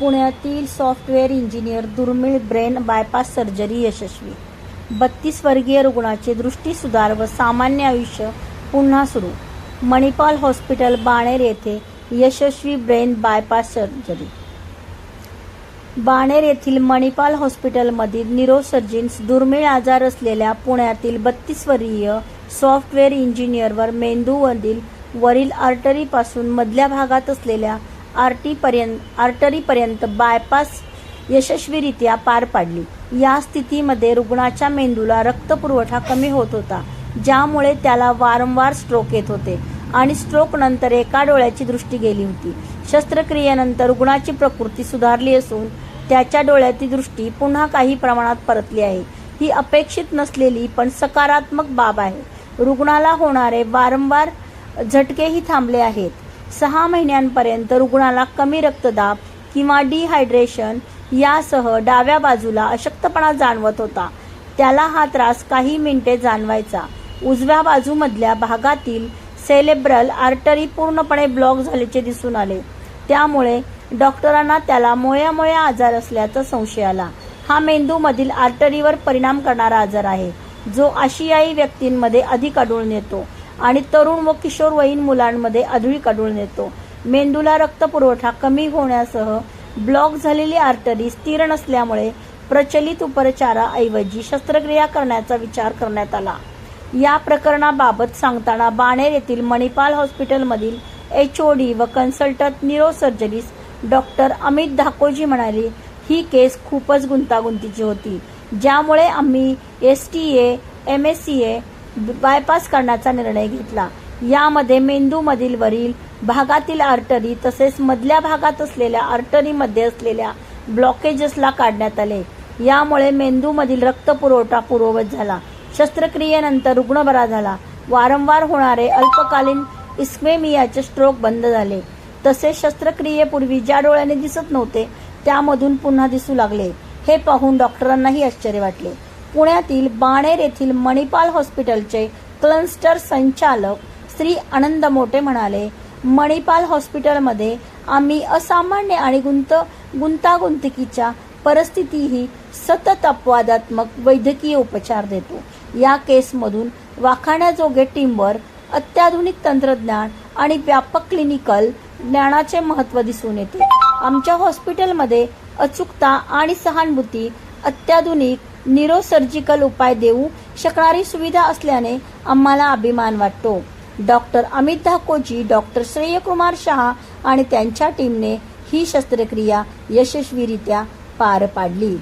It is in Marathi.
पुण्यातील सॉफ्टवेअर इंजिनियर दुर्मिळ ब्रेन बायपास सर्जरी यशस्वी. बत्तीस वर्गीय रुग्णाचे दृष्टी सुधार व सामान्य आयुष्य पुन्हा सुरू. मणिपाल हॉस्पिटल बाणेर येथे यशस्वी ब्रेन बायपास सर्जरी. बाणेर येथील मणिपाल हॉस्पिटलमधील न्यूरोसर्जन्स दुर्मिळ आजार असलेल्या पुण्यातील बत्तीस वर्गीय सॉफ्टवेअर इंजिनियरवर मेंदूमधील वरील आर्टरीपासून मधल्या भागात असलेल्या आर्टीपर्यंत आर्टरीपर्यंत बायपास यशस्वीरित्या पार पाडली. या स्थितीमध्ये रुग्णाच्या मेंदूला रक्तपुरवठा कमी होत होता ज्यामुळे त्याला वारंवार स्ट्रोक येत होते आणि स्ट्रोक नंतर एका डोळ्याची दृष्टी गेली होती. शस्त्रक्रियेनंतर रुग्णाची प्रकृती सुधारली असून त्याच्या डोळ्याची दृष्टी पुन्हा काही प्रमाणात परतली आहे. ही अपेक्षित नसलेली पण सकारात्मक बाब आहे. रुग्णाला होणारे वारंवार झटकेही थांबले आहेत. सहा महिन्यांपर्यंत रुग्णाला कमी रक्तदाब किंवा डिहायड्रेशन यासह डाव्या बाजूला अशक्तपणा जाणवत होता. त्याला हा त्रास काही मिनिटे जाणवायचा. उजव्या बाजूमधल्या भागातील सेलेब्रल आर्टरी पूर्णपणे ब्लॉक झाल्याचे दिसून आले. त्यामुळे डॉक्टरांना त्याला मोयामोया आजार असल्याचा संशय आला. हा मेंदूमधील आर्टरीवर परिणाम करणारा आजार आहे जो आशियाई व्यक्तींमध्ये अधिक आढळून येतो. आणि तरुण व किशोरवयीन मुलांमध्ये आढळून आढळून येतो मेंदूला रक्तपुरवठा कमी होण्यासह ब्लॉक झालेली आर्टरी स्थिर नसल्यामुळे प्रचलित उपचाराऐवजी शस्त्रक्रिया करण्याचा विचार करण्यात आला. या प्रकरणाबाबत सांगताना बाणेर येथील मणिपाल हॉस्पिटलमधील एच ओ डी व consultant neurosurgerist doctor Amit Dhakoji म्हणाले ही केस खूपच गुंतागुंतीची होती. ज्यामुळे आम्ही S T A M S C A bypass करण्याचा निर्णय घेतला. यामध्ये मेंदूमधील वरील भागातील आर्टरी तसेच मधल्या भागात असलेल्या आर्टरीमध्ये असलेल्या ब्लॉकेजेसला काढण्यात आले. यामुळे मेंदूमधील रक्तपुरवठा पूर्ववत झाला. शस्त्रक्रियेनंतर रुग्ण बरा झाला. वारंवार होणारे अल्पकालीन इस्मेमियाचे स्ट्रोक बंद झाले. तसेच शस्त्रक्रियेपूर्वी ज्या डोळ्याने दिसत नव्हते त्यामधून पुन्हा दिसू लागले. हे पाहून डॉक्टरांनाही आश्चर्य वाटले. पुण्यातील बाणेर येथील मणिपाल हॉस्पिटलचे क्लस्टर संचालक श्री आनंद मोटे म्हणाले मणिपाल हॉस्पिटलमध्ये आम्ही असामान्य आणि गुंत गुंतागुंतकीच्या परिस्थितीही सतत अपवादात्मक वैद्यकीय उपचार देतो. या केसमधून वाखाण्याजोगे टीमवर अत्याधुनिक तंत्रज्ञान आणि व्यापक क्लिनिकल ज्ञानाचे महत्त्व दिसून येते. आमच्या हॉस्पिटलमध्ये अचूकता आणि सहानुभूती अत्याधुनिक न्यूरोसर्जिकल उपाय देऊ शकणारी सुविधा असल्याने आम्हाला अभिमान वाटतो. डॉक्टर अमित धाकोजी डॉक्टर श्रेयकुमार शहा आणि त्यांच्या टीमने ही शस्त्रक्रिया यशस्वीरित्या पार पाडली.